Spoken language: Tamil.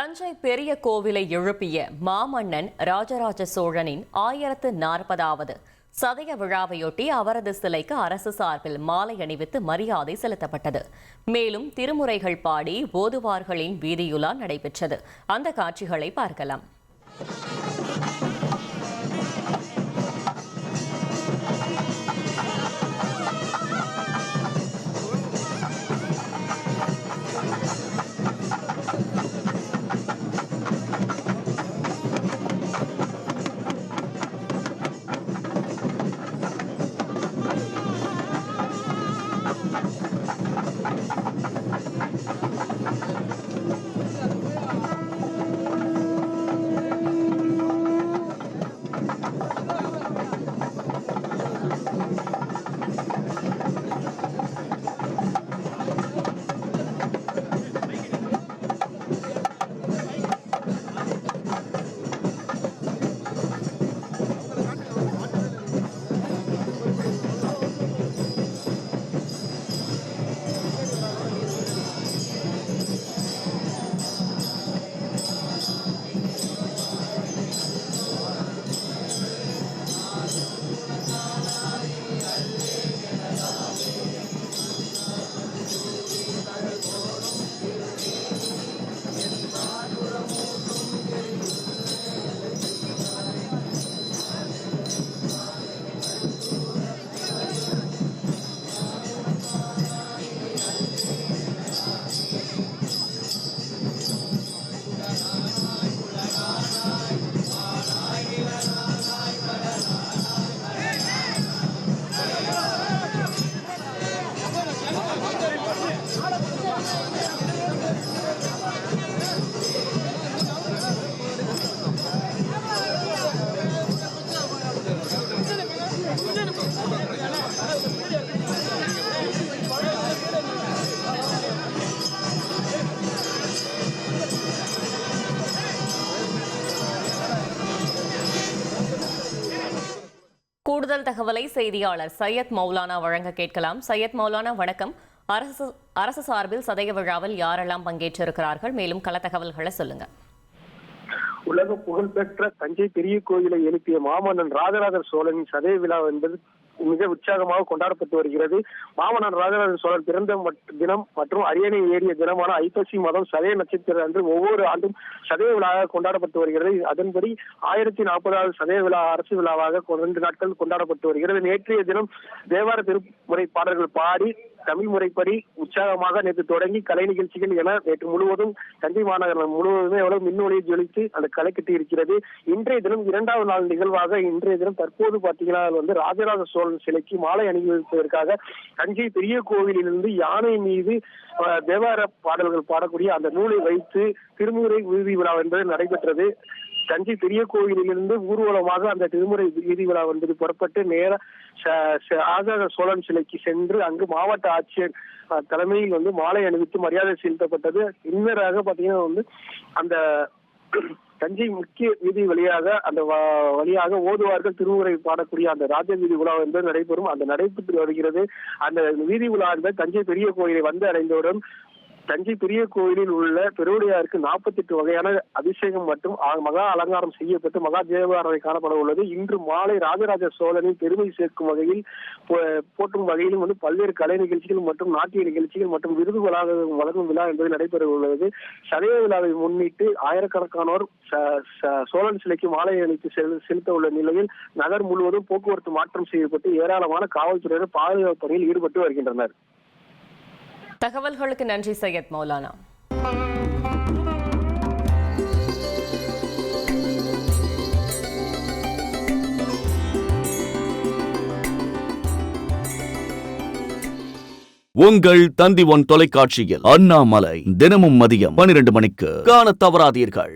தஞ்சை பெரிய கோவிலை எழுப்பிய மாமன்னன் ராஜராஜ சோழனின் ஆயிரத்து நாற்பதாவது சதய விழாவையொட்டி அவரது சிலைக்கு அரசு சார்பில் மாலை அணிவித்து மரியாதை செலுத்தப்பட்டது. மேலும் திருமுறைகள் பாடி ஓதுவார்களின் வீதியுலா நடைபெற்றது. அந்த காட்சிகளை பார்க்கலாம். கூடுதல் தகவலை செய்தியாளர் சையத் மௌலானா வழங்க கேட்கலாம். சையத் மௌலானா வணக்கம். அரசு அரசு சார்பில் சதய விழாவில் யாரெல்லாம் பங்கேற்றிருக்கிறார்கள்? மேலும் கள தகவல்களை சொல்லுங்க. உலக புகழ்பெற்ற தஞ்சை பெரிய கோயிலை எழுப்பிய மாமன்னன் ராஜராஜர் சோழனின் சதய விழா என்பது மிக உற்சாகமாக கொண்டாடப்பட்டு வருகிறது. மாமனார் ராஜராஜ சோழன் பிறந்த தினம் மற்றும் அரியணை ஏறிய தினமான ஐப்பசி மாதம் சதய நட்சத்திர அன்று ஒவ்வொரு ஆண்டும் சதய விழாவாக கொண்டாடப்பட்டு வருகிறது. அதன்படி ஆயிரத்தி நாற்பதாவது சதய விழா அரசு விழாவாக ரெண்டு நாட்கள் கொண்டாடப்பட்டு வருகிறது. நேற்றைய தினம் தேவார திருமுறை பாடல்கள் பாடி தமிழ் முறைப்படி உற்சாகமாக நேற்று தொடங்கி கலை நிகழ்ச்சிகள் என நேற்று முழுவதும் தஞ்சை மாநகரம் முழுவதுமே எவ்வளவு மின்னொலியை ஜொலித்து அந்த களை கட்டி இருக்கிறது இன்றைய தினம் இரண்டாவது நாள் நிகழ்வாக இன்றைய தினம் தற்போது பார்த்தீங்கன்னா வந்து ராஜராஜ சோழன் சிலைக்கு மாலை அணிவிப்பதற்காக தஞ்சை பெரிய கோவிலிலிருந்து யானை மீது தேவார பாடல்கள் பாடக்கூடிய அந்த நூலை வைத்து திருமுறை உறுதி விழா என்பது நடைபெற்றது. தஞ்சை பெரிய கோவிலிலிருந்து ஊர்வலமாக அந்த திருமுறை வீதி விழா வந்தது புறப்பட்டு நேர ஆகாத சோழன் சிலைக்கு சென்று அங்கு மாவட்ட ஆட்சியர் தலைமையில் வந்து மாலை அணிவித்து மரியாதை செலுத்தப்பட்டது. இன்னராக பாத்தீங்கன்னா வந்து அந்த தஞ்சை முக்கிய வீதி வழியாக அந்த வ- வழியாக ஓதுவார்கள் திருமுறை பாடக்கூடிய அந்த ராஜ வீதி உலா என்பது நடைபெறும். அந்த நடைபெற்று வருகிறது. அந்த வீதி உலா என்பது தஞ்சை பெரிய கோயிலை வந்து அடைந்தவுடன் தஞ்சை பெரிய கோயிலில் உள்ள பெருவுடையாருக்கு நாற்பத்தி எட்டு வகையான அபிஷேகம் மற்றும் மகா அலங்காரம் செய்யப்பட்டு மகா தேவாரணை காணப்பட உள்ளது. இன்று மாலை ராஜராஜ சோழனின் பெருமை சேர்க்கும் வகையில் போ- போற்றும் வகையிலும் வந்து பல்வேறு கலை நிகழ்ச்சிகள் மற்றும் நாட்டிய நிகழ்ச்சிகள் மற்றும் விருது வளாகம் வழங்கும் விழா என்பது நடைபெற உள்ளது. சதய விழாவை முன்னிட்டு ஆயிரக்கணக்கானோர் ச- ச- சோழன் சிலைக்கு மாலை அணித்து செலுத்த உள்ள நிலையில் நகர் முழுவதும் போக்குவரத்து மாற்றம் செய்யப்பட்டு ஏராளமான காவல்துறையினர் பாதுகாப்பு பணியில் ஈடுபட்டு வருகின்றனர். தகவல்களுக்கு நன்றி சையத் மௌலானா. உங்கள் தந்தி ஒன் தொலைக்காட்சியில் அண்ணாமலை தினமும் மதியம் பனிரெண்டு மணிக்கு காண தவறாதீர்கள்.